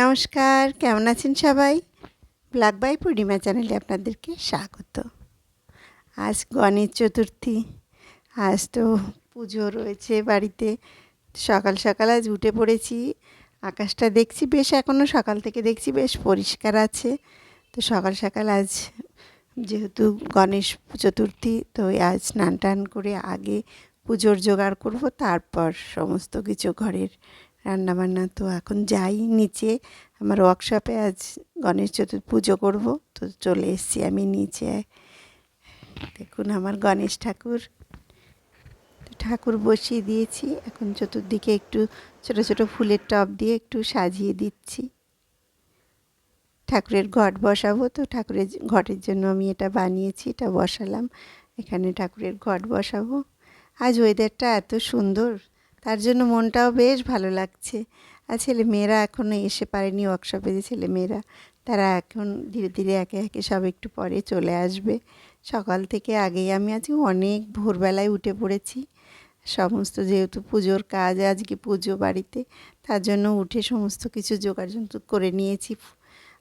নমস্কার, কেমন আছেন সবাই? ব্ল্যাক বাই পূর্ণিমা চ্যানেলে আপনাদেরকে স্বাগত। আজ গণেশ চতুর্থী, আজ তো পুজো রয়েছে বাড়িতে। সকাল সকাল আজ উঠে পড়েছি, আকাশটা দেখছি বেশ এখনও সকাল থেকে দেখছি বেশ পরিষ্কার আছে। তো সকাল সকাল আজ যেহেতু গণেশ চতুর্থী, তো আজ স্নান টান করে আগে পুজোর জোগাড় করব, তারপর সমস্ত কিছু ঘরের রান্নাবান্না তো এখন যাই নিচে। আমার ওয়ার্কশপে আজ গণেশ চতুর্থী পুজো করব, তো চলে এসেছি আমি নিচে। দেখুন আমার গণেশ ঠাকুর। ঠাকুর বসিয়ে দিয়েছি, এখন চতুর্দিকে একটু ছোট ছোট ফুলের টব দিয়ে একটু সাজিয়ে দিচ্ছি। ঠাকুরের ঘট বসাবো, তো ঠাকুরের ঘটের জন্য আমি এটা বানিয়েছি, এটা বসালাম। এখানে ঠাকুরের ঘট বসাবো। আজ ওয়েদারটা এত সুন্দর। তার জন্য মনটাও বেশ ভালো লাগছে। আর ছেলে মেয়েরা এখনও এসে পারেনি ওয়ার্কশপে যে ছেলে মেয়েরা তারা এখন ধীরে ধীরে একে একে সব একটু পরে চলে আসবে। সকাল থেকে আগেই আমি আজকে অনেক ভোরবেলায় উঠে পড়েছি। সমস্ত যেহেতু পুজোর কাজ আজকে পুজো বাড়িতে, তার জন্য উঠে সমস্ত কিছু যোগাযন্ত্র করে নিয়েছি।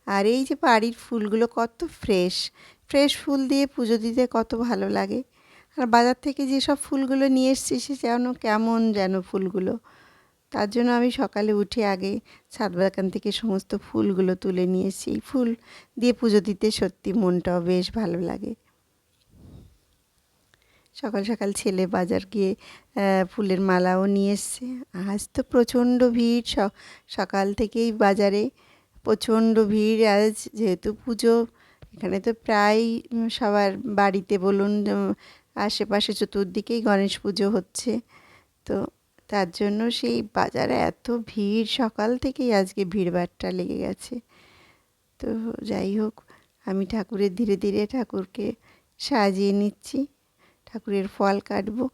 আর এই যে বাড়ির ফুলগুলো কত ফ্রেশ ফ্রেশ ফুল দিয়ে পুজো দিতে কত ভালো লাগে। আর বাজার থেকে যেসব ফুলগুলো নিয়ে এসছি সে যেন কেমন যেন ফুলগুলো। তার জন্য আমি সকালে উঠে আগে ছাদ বাগান থেকে সমস্ত ফুলগুলো তুলে নিয়ে এসেছি। এই ফুল দিয়ে পুজো দিতে সত্যি মনটাও বেশ ভালো লাগে। সকাল সকাল ছেলে বাজার গিয়ে ফুলের মালাও নিয়ে এসছে। আজ তো প্রচণ্ড ভিড়। সকাল থেকেই বাজারে প্রচণ্ড ভিড়। আজ যেহেতু পুজো, এখানে তো প্রায় সবার বাড়িতে বলুন আশেপাশে চতুর্দিকেই গণেশ পুজো হচ্ছে। তো তার জন্য সেই বাজারে এত ভিড়, সকাল থেকেই আজকে ভিড়ভাড়টা লেগে গেছে। তো যাই হোক, আমি ঠাকুরের ধীরে ধীরে ঠাকুরকে সাজিয়ে নিচ্ছি, ঠাকুরের ফল কাটবো।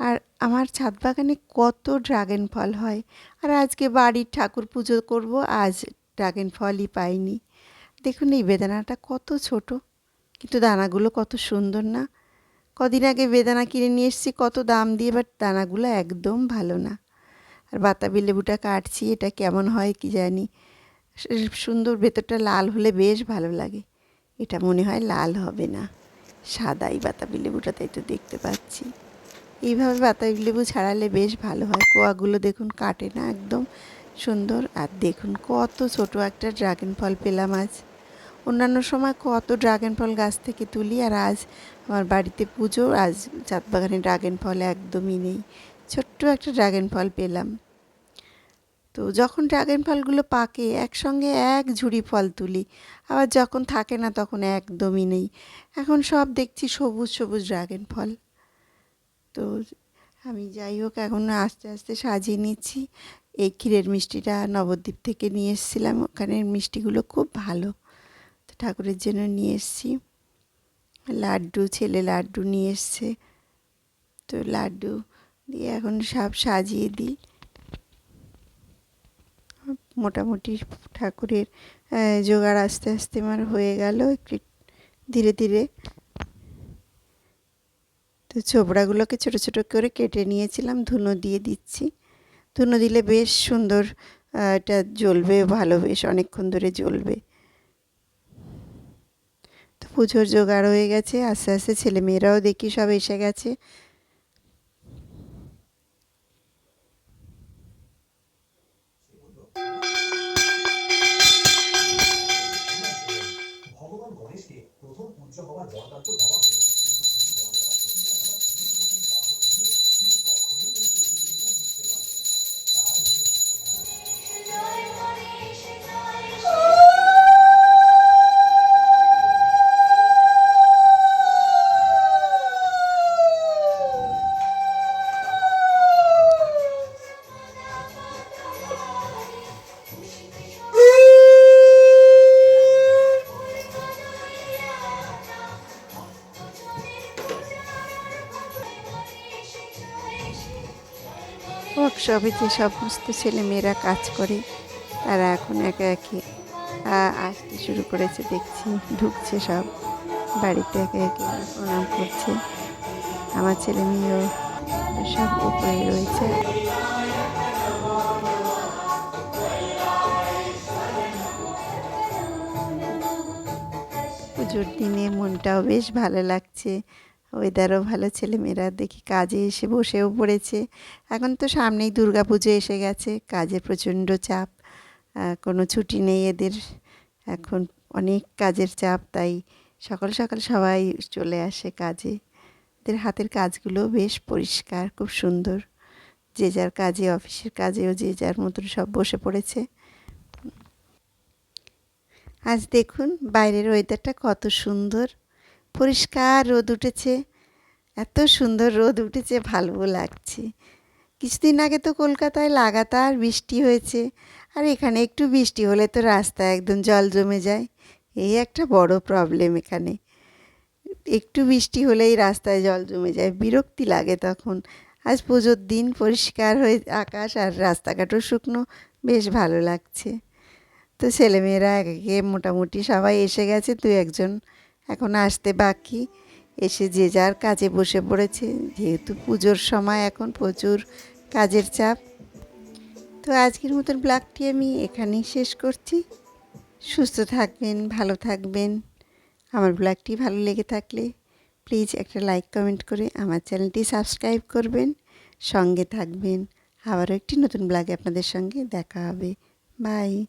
আর আমার ছাদ বাগানে কত ড্রাগন ফল হয়। আর আজকে বাড়ির ঠাকুর পুজো করব, আজ ড্রাগন ফলই পাইনি। দেখুন এই বেদানাটা কত ছোট, কিন্তু দানাগুলো কত সুন্দর না। কদিন আগে বেদানা কিনে নিয়ে এসেছি, কত দাম দিয়ে বাট দানাগুলো একদম ভালো না। আর বাতাবি লেবুটা কাটছি, এটা কেমন হয় কি জানি। সুন্দর, ভেতরটা লাল হলে বেশ ভালো লাগে। এটা মনে হয় লাল হবে না। সাদাই বাতাবি লেবুটা তাই তো দেখতে পাচ্ছি। এইভাবে বাতাবি লেবু ছাড়ালে বেশ ভালো হয়। কোয়াগুলো দেখুন কাটে না একদম সুন্দর। আর দেখুন কত ছোট একটা ড্রাগন ফল পেলাম আজ। অন্যান্য সময় কত ড্রাগন ফল গাছ থেকে তুলি আর আজ আমার বাড়িতে পুজো, আজ চাঁদ বাগানে ড্রাগন ফল একদমই নেই। ছোট্ট একটা ড্রাগন ফল পেলাম। তো যখন ড্রাগন ফলগুলো পাকে, একসঙ্গে এক ঝুড়ি ফল তুলি, আবার যখন থাকে না তখন একদমই নেই। এখন সব দেখছি সবুজ সবুজ ড্রাগন ফল তো আমি যাই হোক, এখন আস্তে আস্তে সাজিয়ে নিচ্ছি। এই ক্ষীরের মিষ্টিটা নবদ্বীপ থেকে নিয়ে এসেছিলাম। ওখানের মিষ্টিগুলো খুব ভালো। ঠাকুরের জন্য নিয়ে এসেছি। লাড্ডু, ছেলে লাড্ডু নিয়ে এসছে। তো লাড্ডু দিয়ে এখন সব সাজিয়ে দিই। মোটামুটি ঠাকুরের জোগাড় আস্তে আস্তে আমার হয়ে গেল একটু ধীরে ধীরে। তো ছোবড়াগুলোকে ছোটো ছোটো করে কেটে নিয়েছিলাম, ধুনো দিয়ে দিচ্ছি। ধুনো দিলে বেশ সুন্দর এটা জ্বলবে, ভালো বেশ অনেকক্ষণ ধরে জ্বলবে। পুজোর জোগাড় হয়ে গেছে, আস্তে আস্তে ছেলেমেয়েরাও দেখি সব এসে গেছে। ভগবান গণেশকে প্রথম হওয়ার উৎসবে সমস্ত ছেলেমেয়েরা কাজ করে, তারা এখন একে একে আসতে শুরু করেছে, দেখছি, ঢুকছে সব। বাড়িতে একে একে প্রণাম করছে। আমার ছেলে মেয়েও সব উপরে রয়েছে। পুজোর দিনে মনটাও বেশ ভালো লাগছে। ওয়েদারও ভালো, ছেলেমেয়েরা দেখি কাজে এসে বসেও পড়েছে। এখন তো সামনেই দুর্গা পুজো এসে গেছে কাজের প্রচণ্ড চাপ কোনো ছুটি নেই এদের। এখন অনেক কাজের চাপ, তাই সকাল সকাল সবাই চলে আসে কাজে। এদের হাতের কাজগুলো বেশ পরিষ্কার, খুব সুন্দর। যে যার কাজে, অফিসের কাজেও যে যার মতন সব বসে পড়েছে। আজ দেখুন বাইরের ওয়েদারটা কত সুন্দর। পরিষ্কার রোদ উঠেছে। এত সুন্দর রোদ উঠেছে, ভালোও লাগছে। কিছুদিন আগে তো কলকাতায় লাগাতার বৃষ্টি হয়েছে, আর এখানে একটু বৃষ্টি হলে তো রাস্তায় একদম জল জমে যায়। এই একটা বড় প্রবলেম এখানে। একটু বৃষ্টি হলেই রাস্তায় জল জমে যায়, বিরক্তি লাগে তখন। আজ পুজোর দিন, পরিষ্কার হয়ে আকাশ আর রাস্তাঘাটও শুকনো, বেশ ভালো লাগছে। তো ছেলেমেয়েরা একে মোটামুটি সবাই এসে গেছে, দু একজন এখন আসতে বাকি। এসে যে যার কাজে বসে পড়েছে, যেহেতু পুজোর সময় এখন প্রচুর কাজের চাপ। তো আজকের মতন ব্লগটি আমি এখানেই শেষ করছি। সুস্থ থাকবেন, ভালো থাকবেন। আমার ব্লগটি ভালো লেগে থাকলে প্লিজ একটা লাইক, কমেন্ট করে আমার চ্যানেলটি সাবস্ক্রাইব করবেন। সঙ্গে থাকবেন। আবারও একটি নতুন ব্লগে আপনাদের সঙ্গে দেখা হবে। বাই।